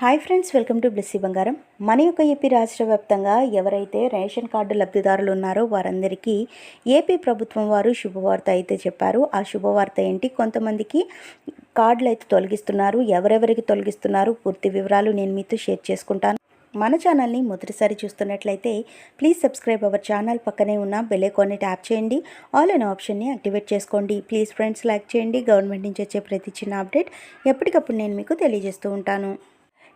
Hi friends welcome to Blessy బంగారం మన యొక్క ఏపీ రాష్ట్ర వ్యాప్తంగా ఎవరైతే రేషన్ కార్డు లబ్ధిదారులు ఉన్నారో వారందరికీ ఏపీ ప్రభుత్వం వారు శుభవార్త అయితే చెప్పారు. ఆ శుభవార్త ఏంటి? కొంతమందికి కార్డులు అయితే తొలగిస్తున్నారు. ఎవరెవరికి తొలగిస్తున్నారు? పూర్తి వివరాలు నేను మీతో షేర్ చేసుకుంటాను. మన ఛానల్ని మొదటిసారి చూస్తున్నట్లయితే ప్లీజ్ సబ్స్క్రైబ్ అవర్ ఛానల్ పక్కనే ఉన్న బెల్ ట్యాప్ చేయండి. ఆల్ అనే ఆప్షన్ని యాక్టివేట్ చేసుకోండి. ప్లీజ్ ఫ్రెండ్స్ లైక్ చేయండి. గవర్నమెంట్ నుంచి వచ్చే ప్రతి చిన్న అప్డేట్ ఎప్పటికప్పుడు నేను మీకు తెలియజేస్తూ ఉంటాను.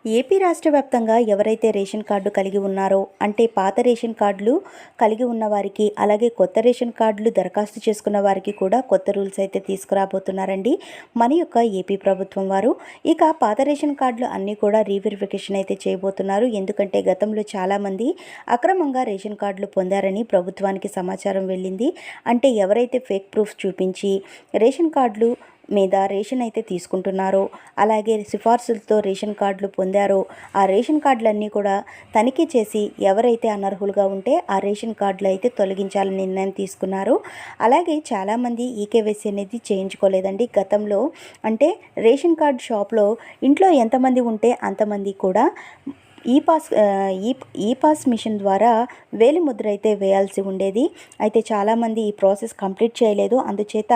ఏపీ రాష్ట్ర వ్యాప్తంగా ఎవరైతే రేషన్ కార్డు కలిగి ఉన్నారో అంటే పాత రేషన్ కార్డులు కలిగి ఉన్న వారికి అలాగే కొత్త రేషన్ కార్డులు దరఖాస్తు చేసుకున్న వారికి కూడా కొత్త రూల్స్ అయితే తీసుకురాబోతున్నారండి మన యొక్క ఏపీ ప్రభుత్వం వారు. ఇక పాత రేషన్ కార్డులు అన్నీ కూడా రీవెరిఫికేషన్ అయితే చేయబోతున్నారు. ఎందుకంటే గతంలో చాలామంది అక్రమంగా రేషన్ కార్డులు పొందారని ప్రభుత్వానికి సమాచారం వెళ్ళింది. అంటే ఎవరైతే ఫేక్ ప్రూఫ్ చూపించి రేషన్ కార్డులు మీద రేషన్ అయితే తీసుకుంటున్నారో. అలాగే సిఫార్సులతో రేషన్ కార్డులు పొందారో. ఆ రేషన్ కార్డులన్నీ కూడా తనిఖీ చేసి ఎవరైతే అనర్హులుగా ఉంటే ఆ రేషన్ కార్డులు అయితే తొలగించాలని నిర్ణయం తీసుకున్నారు. అలాగే చాలామంది ఈకేవైసీ అనేది చేయించుకోలేదండి. గతంలో అంటే రేషన్ కార్డు షాప్లో ఇంట్లో ఎంతమంది ఉంటే అంతమంది కూడా ఈ పాస్ ఈ ఈ పాస్ మిషన్ ద్వారా వేలి ముద్ర అయితే వేయాల్సి ఉండేది. అయితే చాలామంది ఈ ప్రాసెస్ కంప్లీట్ చేయలేదు. అందుచేత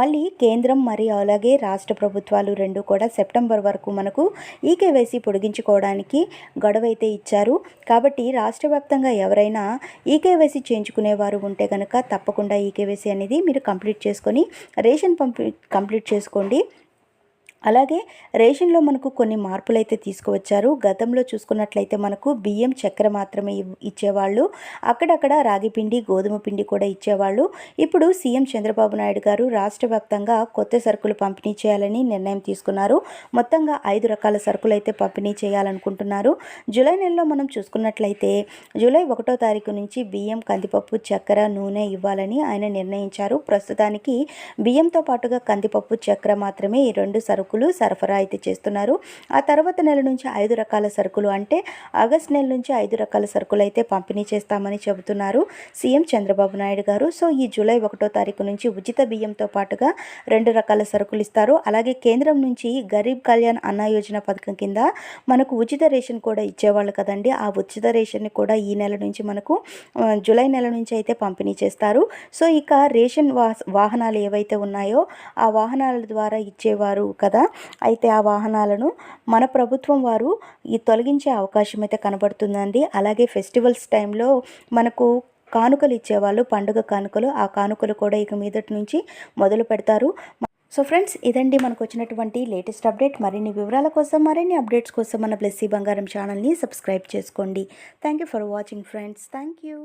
మళ్ళీ కేంద్రం మరియు అలాగే రాష్ట్ర ప్రభుత్వాలు రెండు కూడా సెప్టెంబర్ వరకు మనకు ఈ కేవైసీ పొడిగించుకోవడానికి గడువు అయితే ఇచ్చారు. కాబట్టి రాష్ట్ర వ్యాప్తంగా ఎవరైనా ఈ కేవైసీ చేయించుకునేవారు ఉంటే కనుక తప్పకుండా ఈ కేవైసీ అనేది మీరు కంప్లీట్ చేసుకొని రేషన్ పంపి కంప్లీట్ చేసుకోండి. అలాగే రేషన్లో మనకు కొన్ని మార్పులు అయితే తీసుకువచ్చారు. గతంలో చూసుకున్నట్లయితే మనకు బియ్యం చక్కెర మాత్రమే ఇచ్చేవాళ్ళు. అక్కడక్కడ రాగి పిండి గోధుమ పిండి కూడా ఇచ్చేవాళ్ళు. ఇప్పుడు సీఎం చంద్రబాబు నాయుడు గారు రాష్ట్ర వ్యాప్తంగా కొత్త సరుకులు పంపిణీ చేయాలని నిర్ణయం తీసుకున్నారు. మొత్తంగా ఐదు రకాల సరుకులు అయితే పంపిణీ చేయాలనుకుంటున్నారు. జూలై నెలలో మనం చూసుకున్నట్లయితే జూలై ఒకటో తారీఖు నుంచి బియ్యం కందిపప్పు చక్కెర నూనె ఇవ్వాలని ఆయన నిర్ణయించారు. ప్రస్తుతానికి బియ్యంతో పాటుగా కందిపప్పు చక్కెర మాత్రమే ఈ రెండు సరుకులు సరుకులు సరఫరా అయితే చేస్తున్నారు. ఆ తర్వాత నెల నుంచి ఐదు రకాల సరుకులు అంటే ఆగస్ట్ నెల నుంచి ఐదు రకాల సరుకులు అయితే పంపిణీ చేస్తామని చెబుతున్నారు సీఎం చంద్రబాబు నాయుడు గారు. సో ఈ జూలై ఒకటో తారీఖు నుంచి ఉచిత బియ్యంతో పాటుగా రెండు రకాల సరుకులు ఇస్తారు. అలాగే కేంద్రం నుంచి గరీబ్ కళ్యాణ్ అన్న యోజన పథకం కింద మనకు ఉచిత రేషన్ కూడా ఇచ్చేవాళ్ళు కదండి. ఆ ఉచిత రేషన్ని కూడా ఈ నెల నుంచి మనకు జూలై నెల నుంచి అయితే పంపిణీ చేస్తారు. సో ఇక రేషన్ వాహనాలు ఏవైతే ఉన్నాయో ఆ వాహనాల ద్వారా ఇచ్చేవారు కదా. కదా అయితే ఆ వాహనాలను మన ప్రభుత్వం వారు ఈ తొలగించే అవకాశం అయితే కనబడుతుందండి. అలాగే ఫెస్టివల్స్ టైంలో మనకు కానుకలు ఇచ్చేవాళ్ళు పండుగ కానుకలు ఆ కానుకలు కూడా ఇక మీదటి నుంచి మొదలు పెడతారు. సో ఫ్రెండ్స్ ఇదండి మనకు వచ్చినటువంటి లేటెస్ట్ అప్డేట్. మరిన్ని వివరాల కోసం మరిన్ని అప్డేట్స్ కోసం మన బ్లెస్సీ బంగారం ఛానల్ని సబ్స్క్రైబ్ చేసుకోండి. Thank you for watching friends thank you